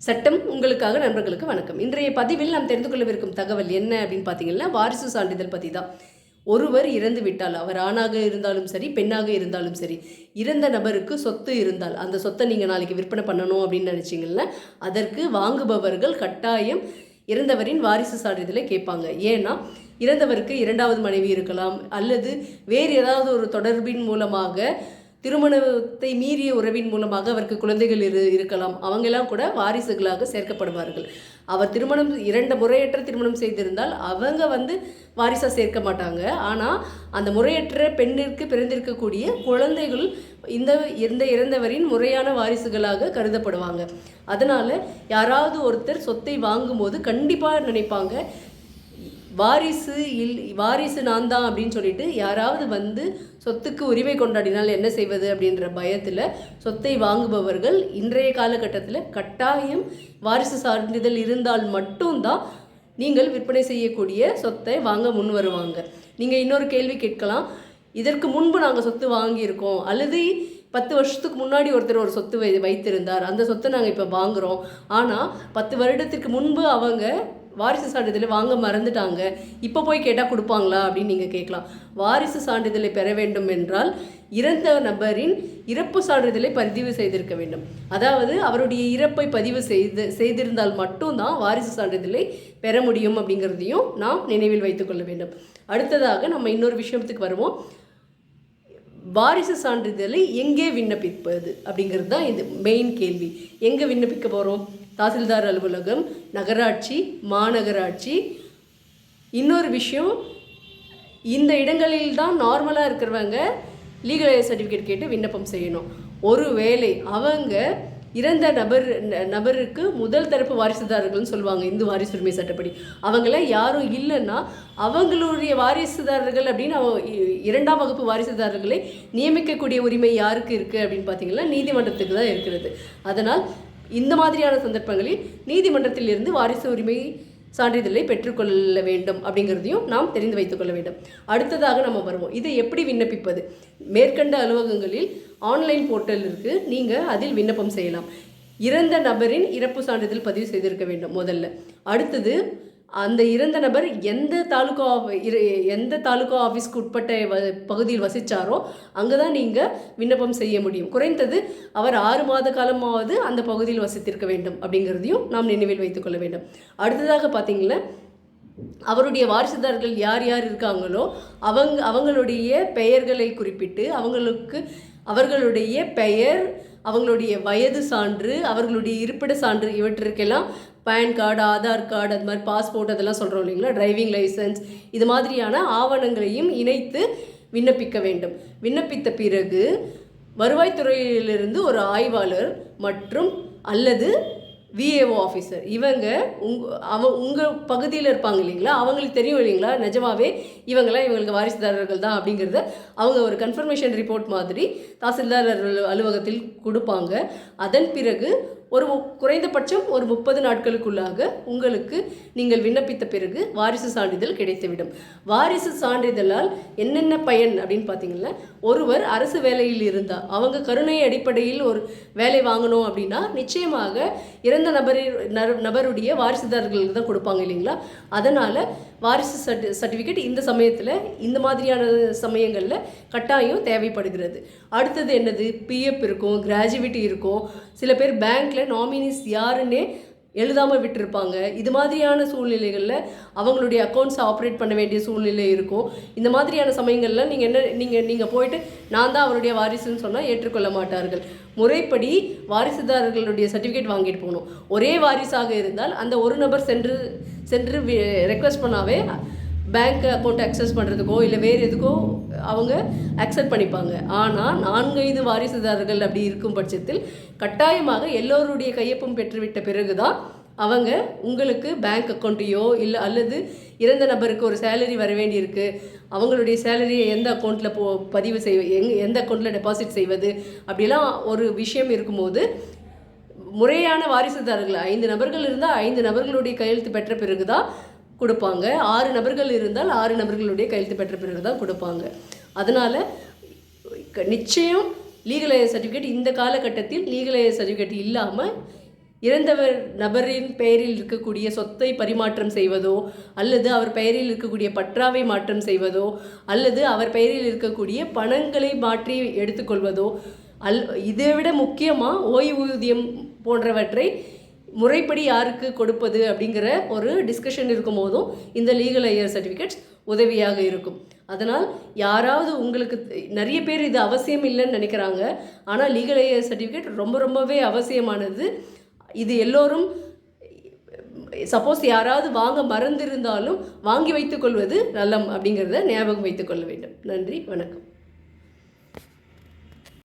சட்டம் உங்களுக்காக நண்பர்களுக்கு வணக்கம். இன்றைய பதிவில் நாம் தெரிந்து கொள்ளவிருக்கும் தகவல் என்ன அப்படின்னு பார்த்தீங்கன்னா வாரிசு சான்றிதழ் பற்றி தான் ஒருவர் இறந்து விட்டால் அவர் ஆணாக இருந்தாலும் சரி பெண்ணாக இருந்தாலும் சரி இறந்த நபருக்கு சொத்து இருந்தால் அந்த சொத்தை நீங்கள் நாளைக்கு விற்பனை பண்ணணும் அப்படின்னு நினச்சிங்கன்னா அதற்கு வாங்குபவர்கள் கட்டாயம் இறந்தவரின் வாரிசு சான்றிதழை கேட்பாங்க. ஏன்னா இறந்தவருக்கு இரண்டாவது மனைவி இருக்கலாம் அல்லது வேறு ஏதாவது ஒரு தொடர்பின் மூலமாக திருமணத்தை மீறிய உறவின் மூலமாக அவருக்கு குழந்தைகள் இரு இருக்கலாம். அவங்கெல்லாம் கூட வாரிசுகளாக சேர்க்கப்படுவார்கள். அவர் திருமணம் இரண்டு முறையற்ற திருமணம் செய்திருந்தால் அவங்க வந்து வாரிசாக சேர்க்க மாட்டாங்க. ஆனால் அந்த முறையற்ற பெண்ணிற்கு பிறந்திருக்கக்கூடிய குழந்தைகள் இந்த இந்த இறந்தவரின் முறையான வாரிசுகளாக கருதப்படுவாங்க. அதனால் யாராவது ஒருத்தர் சொத்தை வாங்கும்போது கண்டிப்பாக நினைப்பாங்க. வாரிசு இல் வாரிசு நான் தான் அப்படின்னு சொல்லிட்டு யாராவது வந்து சொத்துக்கு உரிமை கொண்டாடினால் என்ன செய்வது அப்படின்ற பயத்தில் சொத்தை வாங்குபவர்கள் இன்றைய காலகட்டத்தில் கட்டாயம் வாரிசு சான்றிதழ் இருந்தால் மட்டும்தான் நீங்கள் விற்பனை செய்யக்கூடிய சொத்தை வாங்க முன் வருவாங்க. நீங்கள் இன்னொரு கேள்வி கேட்கலாம். இதற்கு முன்பு நாங்கள் சொத்து வாங்கியிருக்கோம். அல்லது பத்து வருஷத்துக்கு முன்னாடி ஒருத்தர் ஒரு சொத்து வை வைத்திருந்தார். அந்த சொத்தை நாங்கள் இப்போ வாங்குகிறோம் ஆனால் பத்து வருடத்திற்கு முன்பு அவங்க வாரிசு சான்றிதழை வாங்க மறந்துட்டாங்க. இப்போ போய் கேட்டால் கொடுப்பாங்களா அப்படின்னு நீங்கள் கேட்கலாம். வாரிசு சான்றிதழை பெற வேண்டும் என்றால் இறந்த நபரின் இறப்பு சான்றிதழை பதிவு செய்திருக்க வேண்டும். அதாவது அவருடைய இறப்பை பதிவு செய்து செய்திருந்தால் மட்டும்தான் வாரிசு சான்றிதழை பெற முடியும் அப்படிங்கிறதையும் நாம் நினைவில் வைத்துக்கொள்ள வேண்டும். அடுத்ததாக நம்ம இன்னொரு விஷயத்துக்கு வருவோம். வாரிசு சான்றிதழை எங்கே விண்ணப்பிப்பது அப்படிங்கிறது தான் இது மெயின் கேள்வி. எங்கே விண்ணப்பிக்க போகிறோம் தாசில்தார் அலுவலகம் நகராட்சி மாநகராட்சி. இன்னொரு விஷயம் இந்த இடங்களில் தான் நார்மலாக இருக்கிறவங்க லீகல் சர்டிஃபிகேட் கேட்டு விண்ணப்பம் செய்யணும். ஒருவேளை அவங்க இறந்த நபர் ந- நபருக்கு முதல் தரப்பு வாரிசுதாரர்கள்னு சொல்லுவாங்க இந்து வாரிசு உரிமை சட்டப்படி. அவங்கள யாரும் இல்லைன்னா அவங்களுடைய வாரிசுதாரர்கள் அப்படின்னு அவங்க இ- இரண்டாம் வகுப்பு வாரிசுதாரர்களை நியமிக்கக்கூடிய உரிமை யாருக்கு இருக்குது அப்படின்னு பார்த்தீங்கன்னா நீதிமன்றத்துக்கு தான் இருக்கிறது. அதனால் இந்த மாதிரியான சந்தர்ப்பங்களில் நீதிமன்றத்தில் இருந்து வாரிசு உரிமை சான்றிதழை பெற்றுக்கொள்ள வேண்டும் அப்படிங்கிறதையும் நாம் தெரிந்து வைத்துக்கொள்ள வேண்டும். அடுத்ததாக நம்ம வருவோம். இதை எப்படி விண்ணப்பிப்பது? மேற்கண்ட அலுவலகங்களில் ஆன்லைன் போர்ட்டல் இருக்குது நீங்கள் அதில் விண்ணப்பம் செய்யலாம். இறந்த நபரின் இறப்பு சான்றிதழ் பதிவு செய்திருக்க வேண்டும் முதல்ல. அடுத்தது அந்த இறந்த நபர் எந்த தாலுகா எந்த தாலுகா ஆஃபீஸ்க்கு உட்பட்ட வ- பகுதியில் வசித்தாரோ அங்கே தான் நீங்கள் விண்ணப்பம் செய்ய முடியும். குறைந்தது அவர் ஆறு மாத காலமாவது அந்த பகுதியில் வசித்திருக்க வேண்டும் அப்படிங்கிறதையும் நாம் நினைவில் வைத்துக்கொள்ள வேண்டும். அடுத்ததாக பார்த்தீங்கன்னா அவருடைய வாரிசுதாரர்கள் யார் யார் இருக்காங்களோ அவங்க அவங்களுடைய பெயர்களை குறிப்பிட்டு அவங்களுக்கு அவர்களுடைய பெயர் அவங்களுடைய வயது சான்று அவர்களுடைய இருப்பிட சான்று இவற்றிற்கெல்லாம் பேன் கார்டு ஆதார் கார்டு அது மாதிரி பாஸ்போர்ட் அதெல்லாம் சொல்கிறோம் இல்லைங்களா? டிரைவிங் லைசன்ஸ் இது மாதிரியான ஆவணங்களையும் இணைத்து விண்ணப்பிக்க வேண்டும். விண்ணப்பித்த பிறகு வருவாய்த்துறையிலிருந்து ஒரு ஆய்வாளர் மற்றும் அல்லது விஏஓ ஆஃபீஸர் இவங்க உங்க அவ உங்கள் பகுதியில் இருப்பாங்க இல்லைங்களா? அவங்களுக்கு தெரியும் இல்லைங்களா? நிஜமாவே இவங்கெல்லாம் இவங்களுக்கு வாரிசுதாரர்கள் தான் அப்படிங்கிறத அவங்க ஒரு கன்ஃபர்மேஷன் ரிப்போர்ட் மாதிரி தாசில்தார் அலுவலகத்தில் கொடுப்பாங்க. அதன் பிறகு ஒரு குறைந்தபட்சம் ஒரு முப்பது நாட்களுக்குள்ளாக உங்களுக்கு நீங்கள் விண்ணப்பித்த பிறகு வாரிசு சான்றிதழ் கிடைத்துவிடும். வாரிசு சான்றிதழால் என்னென்ன பயன் அப்படின்னு பார்த்தீங்கன்னா ஒருவர் அரசு வேலையில் இருந்தால் அவங்க கருணை அடிப்படையில் ஒரு வேலை வாங்கணும் அப்படின்னா நிச்சயமாக இறந்த நபரின் நபருடைய வாரிசுதாரர்களுக்கு தான் கொடுப்பாங்க இல்லைங்களா? அதனால் வாரிசு சர்டி சர்டிஃபிகேட் இந்த சமயத்தில் இந்த மாதிரியான சமயங்களில் கட்டாயம் தேவைப்படுகிறது. அடுத்தது என்னது? பிஎஃப் இருக்கும் கிராஜுவிட்டி இருக்கும். சில பேர் பேங்க்கில் நாமினிஸ் யாருன்னே எழுதாமல் விட்டிருப்பாங்க. இது மாதிரியான சூழ்நிலைகளில் அவங்களுடைய அக்கௌண்ட்ஸை ஆப்ரேட் பண்ண வேண்டிய சூழ்நிலை இருக்கும். இந்த மாதிரியான சமயங்களில் நீங்கள் என்ன நீங்கள் நீங்கள் போயிட்டு நான் தான் அவருடைய வாரிசுன்னு சொன்னால் ஏற்றுக்கொள்ள மாட்டார்கள். முறைப்படி வாரிசுதாரர்களுடைய சர்டிஃபிகேட் வாங்கிட்டு போகணும். ஒரே வாரிசாக இருந்தால் அந்த ஒரு நபர் சென்று சென்று ரெக்வஸ்ட் பண்ணாவே பேங்க் அக்கௌண்ட் அக்சஸ் பண்ணுறதுக்கோ இல்லை வேறு எதுக்கோ அவங்க அக்செப்ட் பண்ணிப்பாங்க. ஆனால் நான்கைந்து வாரிசுதாரர்கள் அப்படி இருக்கும் பட்சத்தில் கட்டாயமாக எல்லோருடைய கையொப்பம் பெற்றுவிட்ட பிறகு தான் அவங்க உங்களுக்கு பேங்க் அக்கௌண்ட்டையோ இல்லை அல்லது இறந்த நபருக்கு ஒரு சேலரி வர வேண்டியிருக்கு. அவங்களுடைய சேலரியை எந்த அக்கௌண்ட்டில் போ பதிவு செய் எங் எந்த அக்கௌண்ட்டில் டெபாசிட் செய்வது? அப்படிலாம் ஒரு விஷயம் இருக்கும்போது முறையான வாரிசுதாரர்கள் ஐந்து நபர்கள் இருந்தால் ஐந்து நபர்களுடைய கையெழுத்து பெற்ற பிறகு தான் கொடுப்பாங்க. ஆறு நபர்கள் இருந்தால் ஆறு நபர்களுடைய கையெழுத்து பெற்ற பிறகு தான் கொடுப்பாங்க. அதனால் நிச்சயம் லீகலைஸ் சர்டிஃபிகேட் இந்த காலகட்டத்தில் லீகலைஸ் சர்டிஃபிகேட் இல்லாமல் இறந்தவர் நபரின் பெயரில் இருக்கக்கூடிய சொத்தை பரிமாற்றம் செய்வதோ அல்லது அவர் பெயரில் இருக்கக்கூடிய பற்றாவை மாற்றம் செய்வதோ அல்லது அவர் பெயரில் இருக்கக்கூடிய பணங்களை மாற்றி எடுத்துக்கொள்வதோ அல் இதை விட முக்கியமாக ஓய்வூதியம் போன்றவற்றை முறைப்படி யாருக்கு கொடுப்பது அப்படிங்கிற ஒரு டிஸ்கஷன் இருக்கும் போதும் இந்த லீகல் ஐயர் சர்டிஃபிகேட்ஸ் உதவியாக இருக்கும். அதனால் யாராவது உங்களுக்கு நிறைய பேர் இது அவசியம் இல்லைன்னு நினைக்கிறாங்க. ஆனால் லீகல் ஐயர் சர்டிஃபிகேட் ரொம்ப ரொம்பவே அவசியமானது. இது எல்லோரும் சப்போஸ் யாராவது வாங்க மறந்திருந்தாலும் வாங்கி வைத்துக்கொள்வது நலம் அப்படிங்கிறத ஞாபகம் வைத்துக்கொள்ள வேண்டும். நன்றி வணக்கம்.